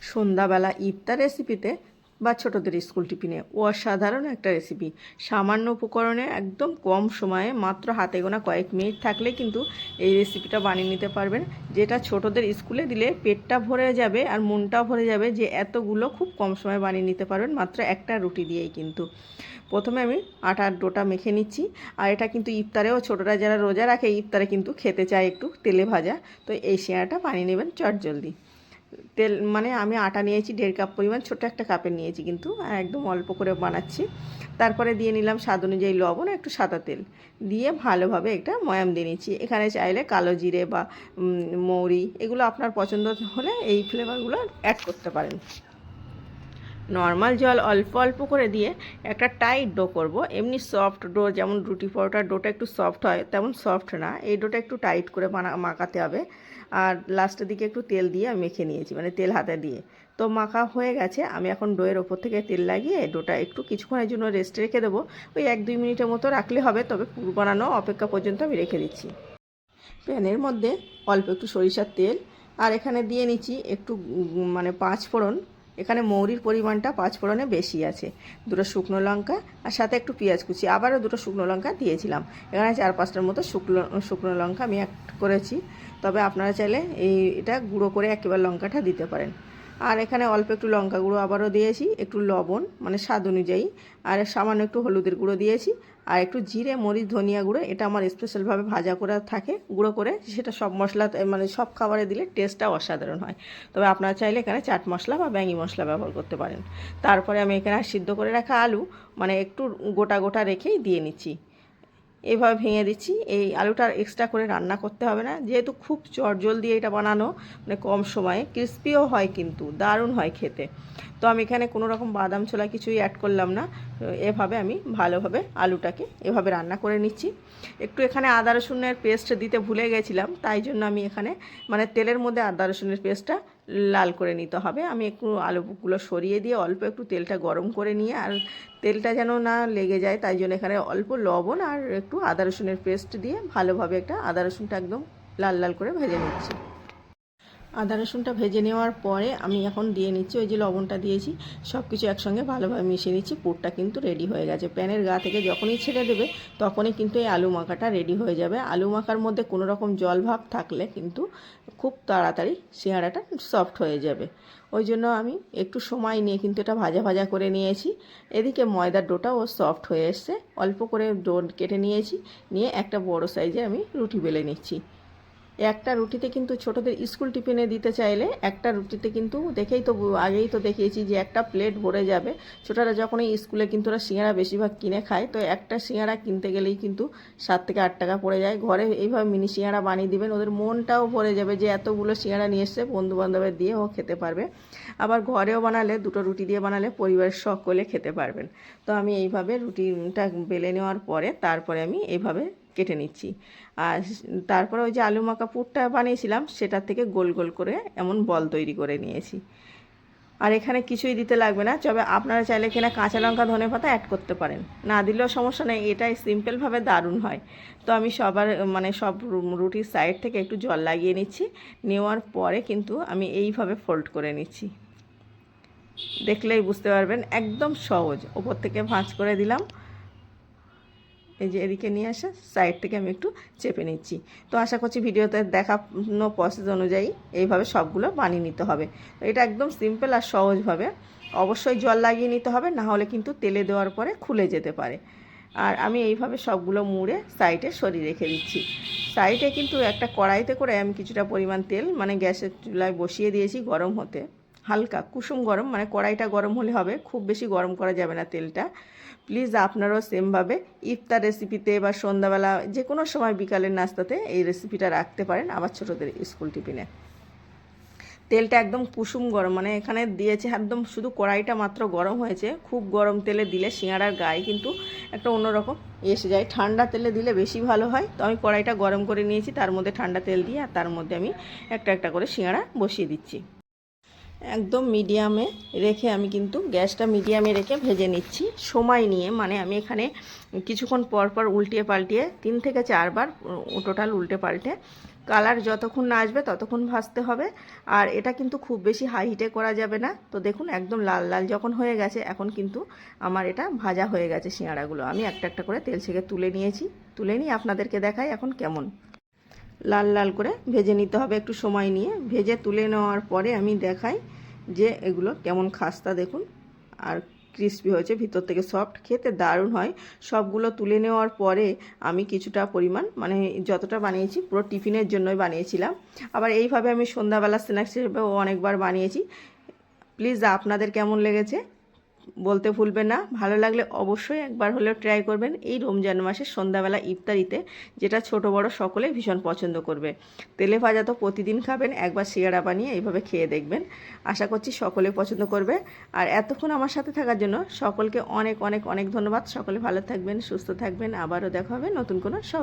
সন্ধ্যাবেলা ইফতার রেসিপিতে বা ছোটোদের স্কুল টিফিনে অসাধারণ একটা রেসিপি সামান্য উপকরণে একদম কম সময়ে মাত্র হাতে গোনা কয়েক মিনিট থাকলে কিন্তু এই রেসিপিটা বানিয়ে নিতে পারবেন। যেটা ছোটোদের স্কুলে দিলে পেটটা ভরে যাবে আর মনটাও ভরে যাবে যে এতগুলো খুব কম সময়ে বানিয়ে নিতে পারবেন মাত্র একটা রুটি দিয়েই কিন্তু। প্রথমে আমি আটার ডোটা মেখে নিচ্ছি আর এটা কিন্তু ইফতারেও ছোটরা যারা রোজা রাখে ইফতারে কিন্তু খেতে চায় একটু তেলে ভাজা। তো এই শিয়াটা বানিয়ে নেবেন চট জলদি। তেল মানে আমি আটা নিয়েছি, দেড় কাপ পরিমাণ ছোট একটা কাপে নিয়েছি কিন্তু একদম অল্প করে বানাচ্ছি। তারপরে দিয়ে নিলাম স্বাদ অনুযায়ী লবণ, একটু সাদা তেল। দিয়ে ভালোভাবে একটা ময়াম দিয়ে নিচ্ছি। এখানে চাইলে কালো জিরে বা মৌরি, এগুলো আপনার পছন্দ হলে এই ফ্লেভারগুলো অ্যাড করতে পারেন। নর্মাল জল অল্প অল্প করে দিয়ে একটা টাইট ডো করব। এমনি সফট ডো যেমন রুটি পরোটার ডোটা একটু সফট হয়, তেমন সফট না। এই ডোটা একটু টাইট করে বানা মাখাতে হবে। আর লাস্টের দিকে একটু তেল দিয়ে আমি মেখে নিয়েছি মানে তেল হাতে দিয়ে। তো মাখা হয়ে গেছে। আমি এখন ডোয়ের ওপর থেকে তেল লাগিয়ে ডোটা একটু কিছুক্ষণের জন্য রেস্ট রেখে দেবো। ওই এক দুই মিনিটের মতো রাখলে হবে, তবে পুর বানানো অপেক্ষা পর্যন্ত আমি রেখে দিচ্ছি। প্যানের মধ্যে অল্প একটু সরিষার তেল। আর এখানে দিয়ে নিচ্ছি একটু মানে পাঁচ ফোড়ন এখানে মৌরির পরিমাণটা পাঁচ ফোড়নে বেশি আছে। দুটো শুকনো লঙ্কা আর সাথে একটু পেঁয়াজ কুচি। আবারও দুটো শুকনো লঙ্কা দিয়েছিলাম। এখানে চার পাঁচটার মতো শুকনো শুকনো লঙ্কা আমি অ্যাড করেছি। তবে আপনারা চাইলে এই, এটা গুঁড়ো করে একেবারে লঙ্কাটা দিতে পারেন। আর এখানে অল্প একটু লঙ্কা গুঁড়ো আবারও দিয়েছি। একটু লবণ মানে স্বাদ অনুযায়ী। আর সামান্য একটু হলুদের গুঁড়ো দিয়েছি। আর একটু জিরে, মরিচ, ধনিয়া গুঁড়ো, এটা আমার স্পেশালভাবে ভাজা করে থাকে, গুঁড়ো করে, সেটা সব মশলা মানে সব খাবারে দিলে টেস্টটা অসাধারণ হয়। তবে আপনারা চাইলে এখানে চাট মশলা বা ব্যাঙি মশলা ব্যবহার করতে পারেন। তারপরে আমি এখানে সিদ্ধ করে রাখা আলু মানে একটু গোটা গোটা রেখেই দিয়ে নিচ্ছি। এইভাবে ভেঙে দিচ্ছি। এই আলুটা এক্সট্রা করে রান্না করতে হবে না। যেহেতু খুব চটজল দিয়ে এটা বানানো মানে কম সময়ে। ক্রিস্পিও হয় কিন্তু, দারুণ হয় খেতে। তো আমি এখানে কোনো রকম বাদাম ছোলা কিছুই অ্যাড করলাম না। এভাবে আমি ভালোভাবে আলুটাকে এভাবে রান্না করে নিচ্ছি। একটু এখানে আদা রসুনের পেস্ট দিতে ভুলে গেছিলাম, তাই জন্য আমি এখানে মানে তেলের মধ্যে আদা রসুনের পেস্টটা লাল করে নিতে হবে। আমি একটু আলুগুলো সরিয়ে দিয়ে অল্প একটু তেলটা গরম করে নিয়ে, আর তেলটা যেন না লেগে যায়, তাই জন্য এখানে অল্প লবণ আর একটু আদা রসুনের পেস্ট দিয়ে ভালোভাবে একটা আদা রসুনটা একদম লাল লাল করে ভেজে নিচ্ছি। আদা রসুনটা ভেজে নেওয়ার পরে আমি এখন দিয়ে নিচ্ছি, ওই যে লবণটা দিয়েছি সব কিছু একসঙ্গে ভালোভাবে মিশিয়ে নিচ্ছি, পুরটা কিন্তু রেডি হয়ে গেছে। প্যানের গা থেকে যখনই ছেড়ে দেবে, তখনই কিন্তু এই আলু মাখাটা রেডি হয়ে যাবে। আলু মাখার মধ্যে কোনো রকম জল ভাব থাকলে কিন্তু খুব তাড়াতাড়ি সিঙ্গাড়াটা সফট হয়ে যাবে। ওই জন্য আমি একটু সময় নিয়ে কিন্তু এটা ভাজা ভাজা করে নিয়েছি। এদিকে ময়দার ডোটা ও সফট হয়ে এসছে। অল্প করে ডো কেটে নিয়েছি, নিয়ে একটা বড় সাইজে আমি রুটি বেলে নিচ্ছি। একটা রুটিতে কিন্তু ছোটদের স্কুল টিফিনে দিতে চাইলে একটা রুটিতে কিন্তু দেখেই তো আগেই তো দেখিয়েছি যে একটা প্লেট ভরে যাবে। ছোটরা যখনই স্কুলে কিন্তু ওরা সিঙ্গারা বেশিরভাগ কিনে খায়, তো একটা সিঙ্গারা কিনতে গেলেই কিন্তু সাত থেকে আট টাকা পড়ে যায়। ঘরে এইভাবে মিনি সিঙ্গারা বানিয়ে দিবেন, ওদের মনটাও ভরে যাবে যে এতগুলো সিঙ্গারা নিয়ে এসছে বন্ধু বান্ধবের দিয়ে ও খেতে পারবে। আবার ঘরেও বানালে, দুটো রুটি দিয়ে বানালে পরিবারের সকলে খেতে পারবেন। তো আমি এইভাবে রুটিটা বেলে নেওয়ার পরে, তারপরে আমি এইভাবে কেটে নিচ্ছি। আর তারপরে ওই যে আলু মাখা পুরটা বানিয়েছিলাম সেটা থেকে গোল গোল করে এমন বল তৈরি করে নিয়েছি। আর এখানে কিছুই দিতে লাগবে না, তবে আপনারা চাইলে এখানে কাঁচা লঙ্কা, ধনে পাতা অ্যাড করতে পারেন। না দিলেও সমস্যা নেই, এটাই সিম্পলভাবে দারুণ হয়। তো আমি সবার মানে সব রুটির সাইড থেকে একটু জল লাগিয়ে নিচ্ছি, নেওয়ার পরে কিন্তু আমি এইভাবে ফোল্ড করে নিচ্ছি। দেখলেই বুঝতে পারবেন, একদম সহজ। ওপর থেকে ভাঁজ করে দিলাম। এই যে এদিকে নিয়ে আসা সাইড থেকে আমি একটু চেপে নিচ্ছি। তো আশা করছি ভিডিওতে দেখানো প্রসেস অনুযায়ী এইভাবে সবগুলো বানিয়ে নিতে হবে। এটা একদম সিম্পল আর সহজভাবে। অবশ্যই জল লাগিয়ে নিতে হবে, না হলে কিন্তু তেলে দেওয়ার পরে খুলে যেতে পারে। আর আমি এইভাবে সবগুলো মুড়ে সাইডে সরিয়ে রেখে দিচ্ছি। সাইডে কিন্তু একটা কড়াইতে করে আমি কিছুটা পরিমাণ তেল মানে গ্যাসের চুলায় বসিয়ে দিয়েছি গরম হতে। হালকা, কুসুম গরম মানে কড়াইটা গরম হলে হবে, খুব বেশি গরম করা যাবে না তেলটা। প্লিজ আপনারাও সেমভাবে ইফতার রেসিপিতে বা সন্ধ্যাবেলা যে কোনো সময় বিকালের নাস্তাতে এই রেসিপিটা রাখতে পারেন আবার ছোটোদের স্কুল টিফিনে তেলটা একদম কুসুম গরম মানে এখানে দিয়েছে একদম শুধু কড়াইটা মাত্র গরম হয়েছে, খুব গরম তেলে দিলে সিঙ্গাড়ার গায়ে কিন্তু একটা অন্যরকম এসে যায়। ঠান্ডা তেলে দিলে বেশি ভালো হয়, তো আমি কড়াইটা গরম করে নিয়েছি, তার মধ্যে ঠান্ডা তেল দিয়ে আর তার মধ্যে আমি একটা একটা করে সিঙ্গাড়া বসিয়ে দিচ্ছি। একদম মিডিয়ামে রেখে আমি কিন্তু গ্যাসটা মিডিয়ামে রেখে ভেজে নিচ্ছি। সময় নিয়ে মানে আমি এখানে কিছুক্ষণ পর পর উল্টিয়ে পাল্টিয়ে তিন থেকে চারবার টোটাল উল্টে পাল্টে কালার যতক্ষণ না আসবে ততক্ষণ ভাজতে হবে। আর এটা কিন্তু খুব বেশি হাই হিটে করা যাবে না। তো দেখুন, একদম লাল লাল যখন হয়ে গেছে, এখন কিন্তু আমার এটা ভাজা হয়ে গেছে সিঙাড়াগুলো আমি একটা একটা করে তেল ছেঁকে তুলে নিয়েছি। তুলে নিয়ে আপনাদেরকে দেখাই এখন কেমন। লাল লাল করে ভেজে নিতে হবে একটু সময় নিয়ে। ভেজে তুলে নেওয়ার পরে আমি দেখাই যে এগুলো কেমন খাস্তা দেখুন। আর ক্রিস্পি হয়েছে, ভিতর থেকে সফট খেতে দারুণ হয়। সবগুলো তুলে নেওয়ার পরে আমি কিছুটা পরিমাণ মানে যতটা বানিয়েছি পুরো টিফিনের জন্যই বানিয়েছিলাম। আবার এইভাবে আমি সন্ধ্যাবেলা স্ন্যাক্স হিসেবেও অনেকবার বানিয়েছি। প্লিজ আপনাদের কেমন লেগেছে? বলতে ভুলবেন না। ভালো লাগলে অবশ্যই একবার হলেও ট্রাই করবেন এই রমজান মাসের সন্ধ্যাবেলা ইফতারিতে, যেটা ছোট বড় সকলেই ভীষণ পছন্দ করবে। তেলে ভাজা তো প্রতিদিন খাবেন, একবার সিঙ্গাড়া বানিয়ে এইভাবে খেয়ে দেখবেন। আশা করছি সকলে পছন্দ করবে। আর এতক্ষণ আমার সাথে থাকার জন্য সকলকে অনেক অনেক অনেক ধন্যবাদ। সকলে ভালো থাকবেন, সুস্থ থাকবেন। আবারও দেখা হবে নতুন কোনো সহ